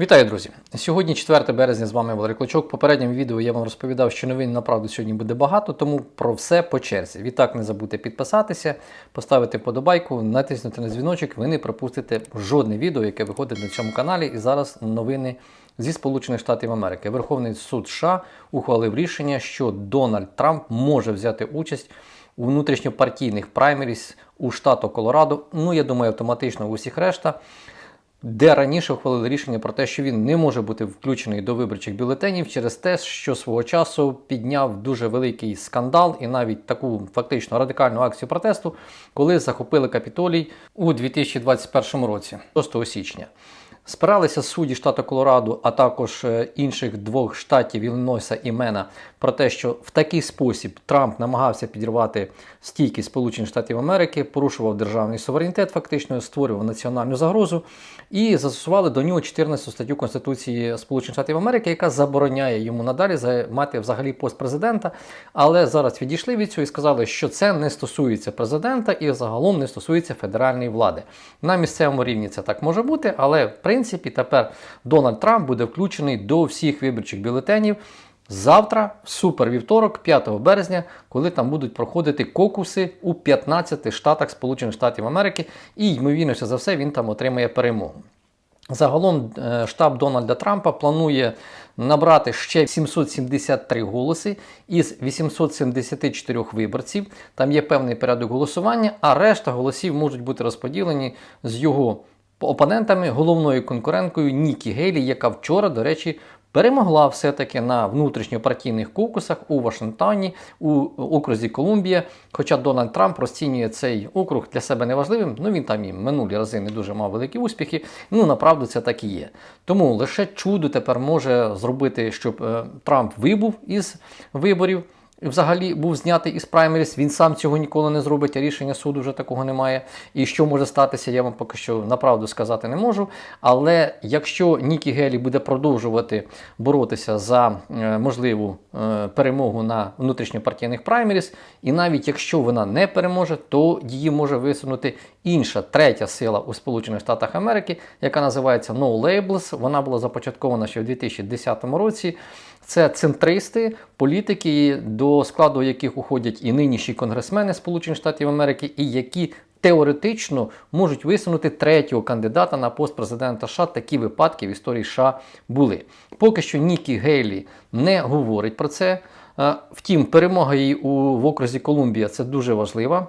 Вітаю, друзі! Сьогодні 4 березня з вами Валерій Клочок. В попередньому відео я вам розповідав, що новин направду сьогодні буде багато, тому про все по черзі. Відтак не забудьте підписатися, поставити подобайку, натиснути на дзвіночок. Ви не пропустите жодне відео, яке виходить на цьому каналі. І зараз новини зі Сполучених Штатів Америки. Верховний суд США ухвалив рішення, що Дональд Трамп може взяти участь у внутрішньопартійних праймеріс у штату Колорадо. Ну, я думаю, автоматично у всіх решта де раніше ухвалили рішення про те, що він не може бути включений до виборчих бюлетенів через те, що свого часу підняв дуже великий скандал і навіть таку фактично радикальну акцію протесту, коли захопили капітолій у 2021 році, 6 січня. Спиралися судді штату Колорадо, а також е, інших двох штатів Іллінойса і Мена про те, що в такий спосіб Трамп намагався підірвати стійкість Сполучених Штатів Америки, порушував державний суверенітет, фактично створював національну загрозу, і застосували до нього 14 статтю Конституції Сполучених Штатів Америки, яка забороняє йому надалі займати взагалі пост президента. Але зараз відійшли від цього і сказали, що це не стосується президента і загалом не стосується федеральної влади. На місцевому рівні це так може бути, але принципі тепер Дональд Трамп буде включений до всіх виборчих бюлетенів. Завтра, супер вівторок, 5 березня, коли там будуть проходити кокуси у 15 штатах Сполучених Штатів Америки, і ймовірніше за все він там отримає перемогу. Загалом е, штаб Дональда Трампа планує набрати ще 773 голоси із 874 виборців. Там є певний порядок голосування, а решта голосів можуть бути розподілені з його опонентами, головною конкуренткою Нікі Гейлі, яка вчора, до речі, перемогла все-таки на внутрішньопартійних кокусах у Вашингтоні, у окрузі Колумбія. Хоча Дональд Трамп розцінює цей округ для себе неважливим, ну він там і минулі рази не дуже мав великі успіхи. Ну направду це так і є. Тому лише чудо тепер може зробити, щоб е, Трамп вибув із виборів взагалі був знятий із праймеріс. Він сам цього ніколи не зробить, а рішення суду вже такого немає. І що може статися, я вам поки що направду сказати не можу. Але якщо Нікі Гелі буде продовжувати боротися за е, можливу е, перемогу на внутрішньопартійних праймеріс, і навіть якщо вона не переможе, то її може висунути інша третя сила у Сполучених Штатах Америки, яка називається No Labels. Вона була започаткована ще в 2010 році. Це центристи, політики, до складу яких уходять і нинішні конгресмени Сполучених Штатів Америки, і які теоретично можуть висунути третього кандидата на пост президента США. Такі випадки в історії США були. Поки що Нікі Гейлі не говорить про це. Втім, перемога її у в окрузі Колумбія це дуже важлива.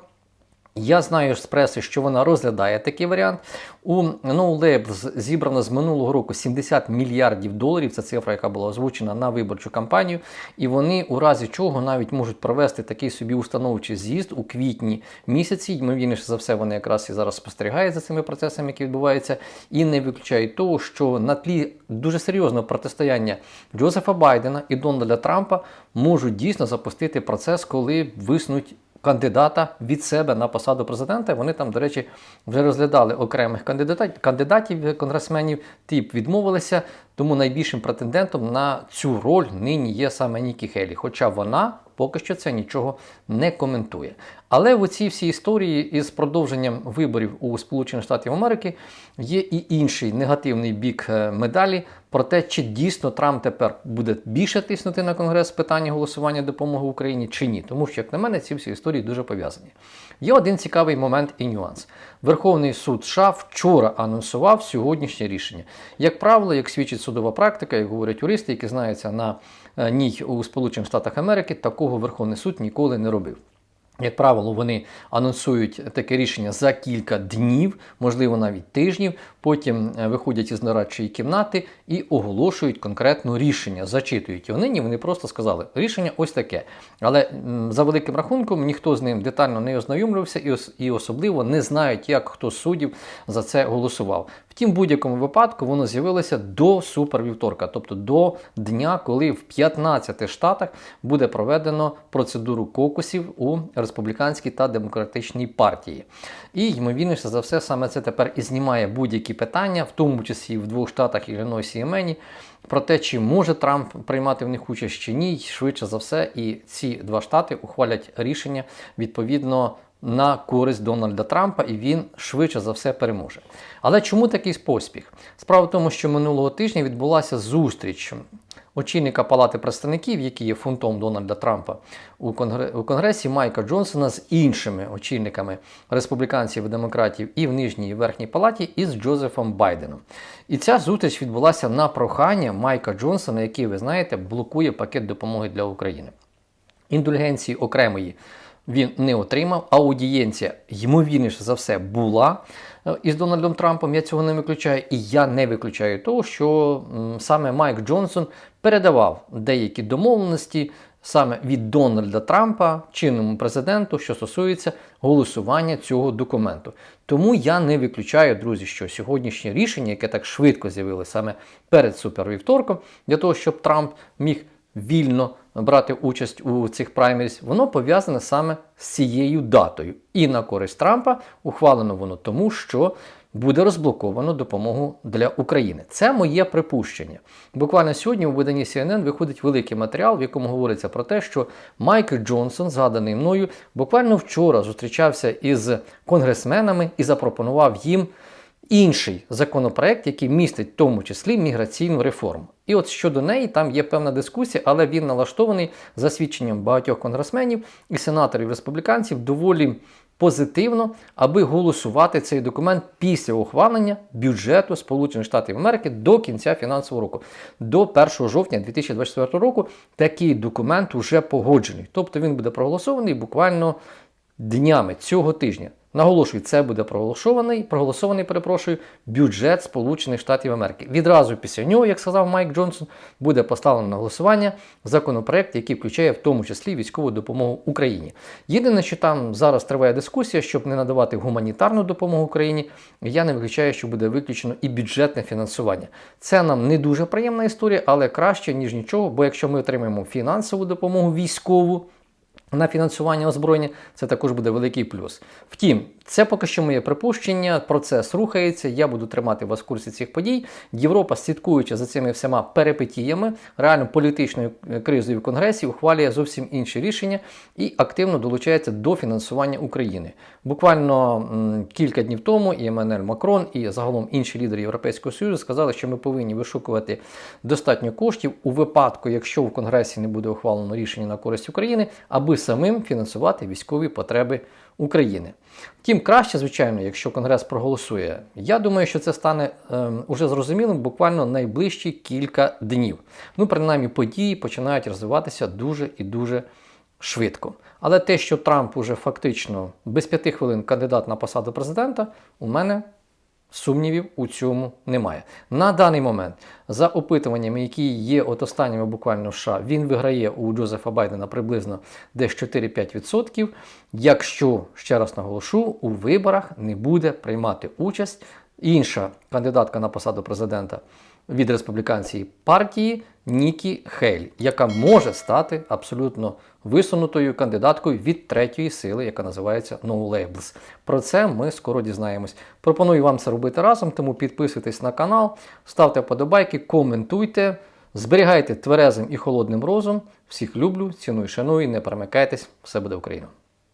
Я знаю з преси, що вона розглядає такий варіант. У No Labs зібрано з минулого року 70 мільярдів доларів. Це цифра, яка була озвучена на виборчу кампанію. І вони у разі чого навіть можуть провести такий собі установчий з'їзд у квітні місяці. Ймовірніше за все, вони якраз і зараз спостерігають за цими процесами, які відбуваються, і не виключають того, що на тлі дуже серйозного протистояння Джозефа Байдена і Дональда Трампа можуть дійсно запустити процес, коли виснуть кандидата від себе на посаду президента. Вони там, до речі, вже розглядали окремих кандидатів, конгресменів, ті відмовилися. Тому найбільшим претендентом на цю роль нині є саме Нікі Хелі. Хоча вона поки що це нічого не коментує. Але в цій всій історії із продовженням виборів у Сполучених Штатів Америки є і інший негативний бік е, медалі про те, чи дійсно Трамп тепер буде більше тиснути на Конгрес питання голосування допомоги Україні чи ні. Тому що, як на мене, ці всі історії дуже пов'язані. Є один цікавий момент і нюанс. Верховний суд США вчора анонсував сьогоднішнє рішення. Як правило, як свідчить судова практика, як говорять юристи, які знаються на е, ній у Сполучених Штатах Америки, такого Верховний суд ніколи не робив. Як правило, вони анонсують таке рішення за кілька днів, можливо, навіть тижнів. Потім е, виходять із нарадчої кімнати і оголошують конкретно рішення, зачитують його. Нині вони просто сказали, рішення ось таке. Але за великим рахунком ніхто з ним детально не ознайомлювався і особливо не знають, як хто з суддів за це голосував. Втім, в будь-якому випадку воно з'явилося до супервівторка, тобто до дня, коли в 15 штатах буде проведено процедуру кокусів у республіканській та демократичній партії. І, ймовірніше за все, саме це тепер і знімає будь-які питання, в тому числі в двох штатах Іллінойсі і Мені, про те, чи може Трамп приймати в них участь чи ні, швидше за все, і ці два штати ухвалять рішення відповідно на користь Дональда Трампа, і він швидше за все переможе. Але чому такий поспіх? Справа в тому, що минулого тижня відбулася зустріч очільника Палати представників, який є фунтом Дональда Трампа у, у Конгресі Майка Джонсона з іншими очільниками республіканців і демократів і в нижній і верхній палаті із Джозефом Байденом. І ця зустріч відбулася на прохання Майка Джонсона, який, ви знаєте, блокує пакет допомоги для України. Індульгенції окремої він не отримав. Аудієнція, ймовірніше за все, була е, із Дональдом Трампом. Я цього не виключаю, і я не виключаю того, що саме Майк Джонсон передавав деякі домовленості саме від Дональда Трампа, чинному президенту, що стосується голосування цього документу. Тому я не виключаю, друзі, що сьогоднішнє рішення, яке так швидко з'явилося саме перед супервівторком, для того, щоб Трамп міг вільно брати участь у цих праймеріс, воно пов'язане саме з цією датою. І на користь Трампа ухвалено воно тому, що буде розблоковано допомогу для України. Це моє припущення. Буквально сьогодні у виданні CNN виходить великий матеріал, в якому говориться про те, що Майкл Джонсон, згаданий мною, буквально вчора зустрічався із конгресменами і запропонував їм інший законопроект, який містить в тому числі міграційну реформу. І от щодо неї там є певна дискусія, але він налаштований за свідченням багатьох конгресменів і сенаторів республіканців доволі позитивно, аби голосувати цей документ після ухвалення бюджету Сполучених Штатів Америки до кінця фінансового року. До 1 жовтня 2024 року такий документ вже погоджений. Тобто він буде проголосований буквально днями цього тижня. Наголошую, це буде проголосований, проголосований, перепрошую, бюджет Сполучених Штатів Америки. Відразу після нього, як сказав Майк Джонсон, буде поставлено на голосування законопроект, який включає в тому числі військову допомогу Україні. Єдине, що там зараз триває дискусія, щоб не надавати гуманітарну допомогу Україні, я не виключаю, що буде виключено і бюджетне фінансування. Це нам не дуже приємна історія, але краще ніж нічого. Бо якщо ми отримаємо фінансову допомогу військову на фінансування озброєння, це також буде великий плюс. Втім, це поки що моє припущення. Процес рухається. Я буду тримати вас в курсі цих подій. Європа, слідкуючи за цими всіма перипетіями, реально політичною кризою в Конгресі, ухвалює зовсім інші рішення і активно долучається до фінансування України. Буквально м, кілька днів тому і Еммануель Макрон, і загалом інші лідери Європейського Союзу сказали, що ми повинні вишукувати достатньо коштів у випадку, якщо в Конгресі не буде ухвалено рішення на користь України, аби самим фінансувати військові потреби України. Втім, краще, звичайно, якщо Конгрес проголосує. Я думаю, що це стане е, уже зрозумілим буквально найближчі кілька днів. Ну, принаймні, події починають розвиватися дуже і дуже швидко. Але те, що Трамп уже фактично без п'яти хвилин кандидат на посаду президента, у мене Сумнівів у цьому немає. На даний момент, за опитуваннями, які є от останніми буквально в США, він виграє у Джозефа Байдена приблизно десь 4-5%. Якщо, ще раз наголошу, у виборах не буде приймати участь інша кандидатка на посаду президента від республіканської партії Нікі Хейль, яка може стати абсолютно висунутою кандидаткою від третьої сили, яка називається No Labels. Про це ми скоро дізнаємось. Пропоную вам це робити разом, тому підписуйтесь на канал, ставте вподобайки, коментуйте, зберігайте тверезим і холодним розум. Всіх люблю, ціную, шаную, не перемикайтесь, все буде Україна!